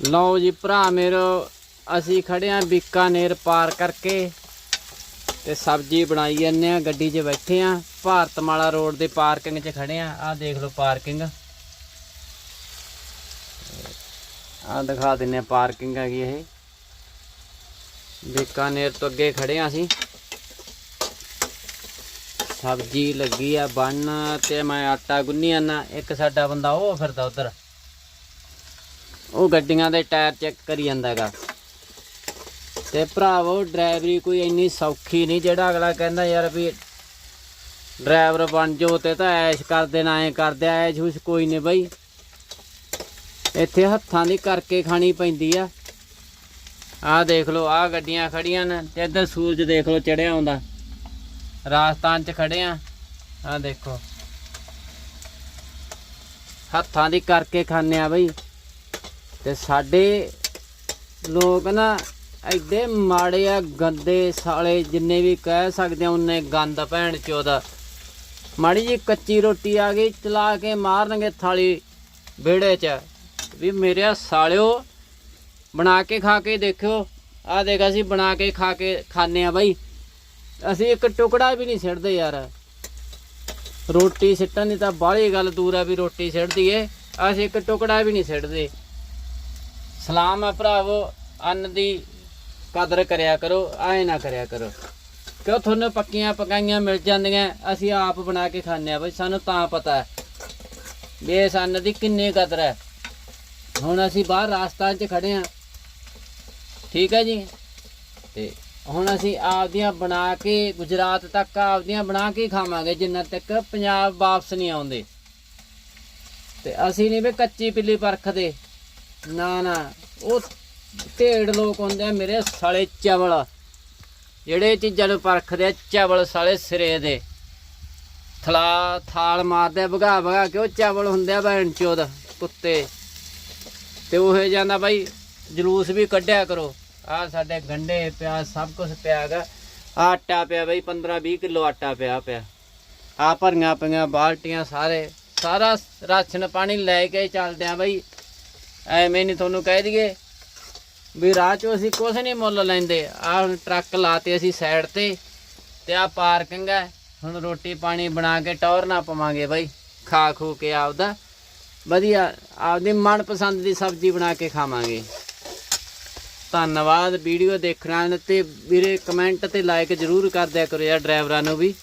ਲਓ ਜੀ ਭਰਾ ਮੇਰੋ, ਅਸੀਂ ਖੜੇ ਆਂ ਬੀਕਾਨੇਰ ਪਾਰ ਕਰਕੇ ਤੇ ਸਬਜ਼ੀ ਬਣਾਈ ਜਾਂਦੇ ਆ, ਗੱਡੀ 'ਚ ਬੈਠੇ ਆ, ਭਾਰਤਮਾਲਾ ਰੋਡ ਦੇ ਪਾਰਕਿੰਗ 'ਚ ਖੜੇ ਆ, ਆਹ ਦੇਖ ਲਓ ਪਾਰਕਿੰਗ। ਆਹ ਦਿਖਾ ਦਿੰਨੇ ਆ ਪਾਰਕਿੰਗ ਹੈਗੀ ਇਹ। ਬੀਕਾਨੇਰ ਤੋਂ ਅੱਗੇ ਖੜੇ ਆ ਅਸੀਂ। ਸਬਜ਼ੀ ਲੱਗੀ ਆ ਬੰਨ ਤੇ ਮੈਂ ਆਟਾ ਗੁੰਨੀ ਆਨਾ, ਇੱਕ ਸਾਡਾ ਬੰਦਾ ਉਹ ਫਿਰਦਾ ਉਧਰ। ਉਹ ਗੱਡੀਆਂ ਦੇ ਟਾਇਰ ਚੈੱਕ ਕਰੀ ਜਾਂਦਾ ਹੈਗਾ। ਤੇ ਭਰਾਵੋ, ਡਰਾਈਵਰੀ ਕੋਈ ਇੰਨੀ ਸੌਖੀ ਨਹੀਂ, ਜਿਹੜਾ ਅਗਲਾ ਕਹਿੰਦਾ ਯਾਰ ਵੀ ਡਰਾਈਵਰ ਬਣ ਜਾਓ ਤੇ ਤਾਂ ਐਸ਼ ਕਰਦੇ ਨਾ ਐ ਕਰਦੇ ਐਸ਼ ਹੁਸ਼ ਕੋਈ ਨਹੀਂ ਬਈ। ਇੱਥੇ ਹੱਥਾਂ ਦੀ ਕਰਕੇ ਖਾਣੀ ਪੈਂਦੀ ਆ। ਆਹ ਦੇਖ ਲਓ, ਆਹ ਗੱਡੀਆਂ ਖੜੀਆਂ ਨੇ ਤੇ ਇੱਧਰ ਸੂਰਜ ਦੇਖ ਲਓ ਚੜਿਆ ਆਉਂਦਾ। ਰਾਜਸਥਾਨ 'ਚ ਖੜੇ ਆ। ਆਹ ਦੇਖੋ। ਹੱਥਾਂ ਦੀ ਕਰਕੇ ਖਾਂਦੇ ਆ ਬਈ। ਤੇ ਸਾਡੇ ਲੋਕ ਨਾ ਐਡੇ ਮਾੜੇ ਆ, ਗੰਦੇ ਸਾਲੇ ਜਿੰਨੇ ਵੀ ਕਹਿ ਸਕਦੇ ਆ, ਉਹਨੇ ਗੰਦ ਭੈਣ ਚੋਦਾ। ਮਾੜੀ ਜੀ ਕੱਚੀ ਰੋਟੀ ਆ ਗਈ, ਚਲਾ ਕੇ ਮਾਰਨਗੇ ਥਾਲੀ ਵਿਹੜੇ 'ਚ। ਵੀ ਮੇਰੇ ਸਾਲਿਓ, ਬਣਾ ਕੇ ਖਾ ਕੇ ਦੇਖਿਓ। ਆ ਦੇਖ ਅਸੀਂ ਬਣਾ ਕੇ ਖਾ ਕੇ ਖਾਣੇ ਆ ਬਾਈ। ਅਸੀਂ ਇੱਕ ਟੁਕੜਾ ਵੀ ਨਹੀਂ ਸਿੱਟਦੇ ਯਾਰ। ਰੋਟੀ ਸਿੱਟਣ ਦੀ ਤਾਂ ਬਾਹਲੀ ਗੱਲ ਦੂਰ ਆ ਵੀ ਰੋਟੀ ਸਿੱਟ ਦਈਏ। ਅਸੀਂ ਇੱਕ ਟੁਕੜਾ ਵੀ ਨਹੀਂ ਸਿੱਟਦੇ। ਸਲਾਮ ਹੈ ਭਰਾਵੋ, ਅੰਨ ਦੀ ਕਦਰ ਕਰਿਆ ਕਰੋ, ਐ ਨਾ ਕਰਿਆ ਕਰੋ। ਕਿਉਂ ਤੁਹਾਨੂੰ ਪੱਕੀਆਂ ਪਕਾਈਆਂ ਮਿਲ ਜਾਂਦੀਆਂ, ਅਸੀਂ ਆਪ ਬਣਾ ਕੇ ਖਾਂਦੇ ਆ ਬਈ, ਸਾਨੂੰ ਤਾਂ ਪਤਾ ਹੈ। ਵੀ ਇਸ ਅੰਨ ਦੀ ਕਿੰਨੀ ਕਦਰ ਹੈ। ਹੁਣ ਅਸੀਂ ਬਾਹਰ ਰਾਸਤਾਂ 'ਚ ਖੜੇ ਆ ਠੀਕ ਹੈ ਜੀ? ਤੇ ਹੁਣ ਅਸੀਂ ਆਪਦੀਆਂ ਬਣਾ ਕੇ, ਗੁਜਰਾਤ ਤੱਕ ਆਪਦੀਆਂ ਬਣਾ ਕੇ ਖਾਵਾਂਗੇ, ਜਿੰਨਾ ਤੱਕ ਪੰਜਾਬ ਵਾਪਸ ਨਹੀਂ ਆਉਂਦੇ। ਤੇ ਅਸੀਂ ਨਹੀਂ ਵੀ ਕੱਚੀ ਪਿੱਲੀ ਪਰਖਦੇ। ਨਾ ਨਾ। ਉਹ ਢੇੜ ਲੋਕ ਹੁੰਦੇ ਆ ਮੇਰੇ ਸਾਲੇ ਚਵਲ। ਜਿਹੜੇ ਚੀਜ਼ਾਂ ਨੂੰ ਪਰਖਦੇ ਆ, ਚਵਲ ਸਾਲੇ ਸਿਰੇ ਦੇ। ਥਲਾ, ਥਾਲ ਮਾਰਦੇ ਭਗਾ ਭਗਾ। ਕੇ ਉਹ ਚਵਲ ਹੁੰਦੇ ਆ ਭੈਣ ਚੋਦ? ਕੁੱਤੇ। ਤੇ ਉਹ ਜਾਂਦਾ ਬਾਈ, ਜਲੂਸ ਵੀ ਕੱਢਿਆ ਕਰੋ। ਆ ਸਾਡੇ ਗੰਡੇ ਪਿਆ, ਸਭ ਕੁਝ ਪਿਆ ਹੈਗਾ। ਆਟਾ ਪਿਆ ਬਈ 15 20 ਕਿਲੋ ਆਟਾ ਪਿਆ ਪਿਆ। ਆ ਭਰੀਆਂ ਪਈਆਂ ਬਾਲਟੀਆਂ ਸਾਰੇ। ਸਾਰਾ ਰਾਸ਼ਨ ਪਾਣੀ ਲੈ ਕੇ ਚੱਲਦੇ ਆ ਬਈ। ਐਵੇਂ ਨਹੀਂ ਤੁਹਾਨੂੰ ਕਹਿ ਦਈਏ ਵੀ ਰਾਹ ਚੋਂ ਅਸੀਂ ਕੁਝ ਨਹੀਂ ਮੁੱਲ ਲੈਂਦੇ। ਆ ਹੁਣ ਟਰੱਕ ਲਾਤੇ ਅਸੀਂ ਸਾਈਡ ਤੇ ਤੇ ਆ ਪਾਰਕਿੰਗ ਹੈ। ਹੁਣ ਰੋਟੀ ਪਾਣੀ ਬਣਾ ਕੇ ਟੌਰ ਨਾ ਪਵਾਂਗੇ ਬਾਈ। ਖਾ ਖੂ ਕੇ ਆਪਦਾ ਵਧੀਆ, ਆਪਦੀ ਮਨਪਸੰਦ ਦੀ ਸਬਜ਼ੀ ਬਣਾ ਕੇ ਖਾਵਾਂਗੇ। ਧੰਨਵਾਦ, ਵੀਡੀਓ ਦੇਖਣ ਤੇ ਵੀਰੇ ਕਮੈਂਟ ਤੇ ਲਾਈਕ ਜਰੂਰ ਕਰ ਦਿਆ ਕਰੋ ਯਾਰ ਡਰਾਈਵਰਾਂ ਨੂੰ ਵੀ।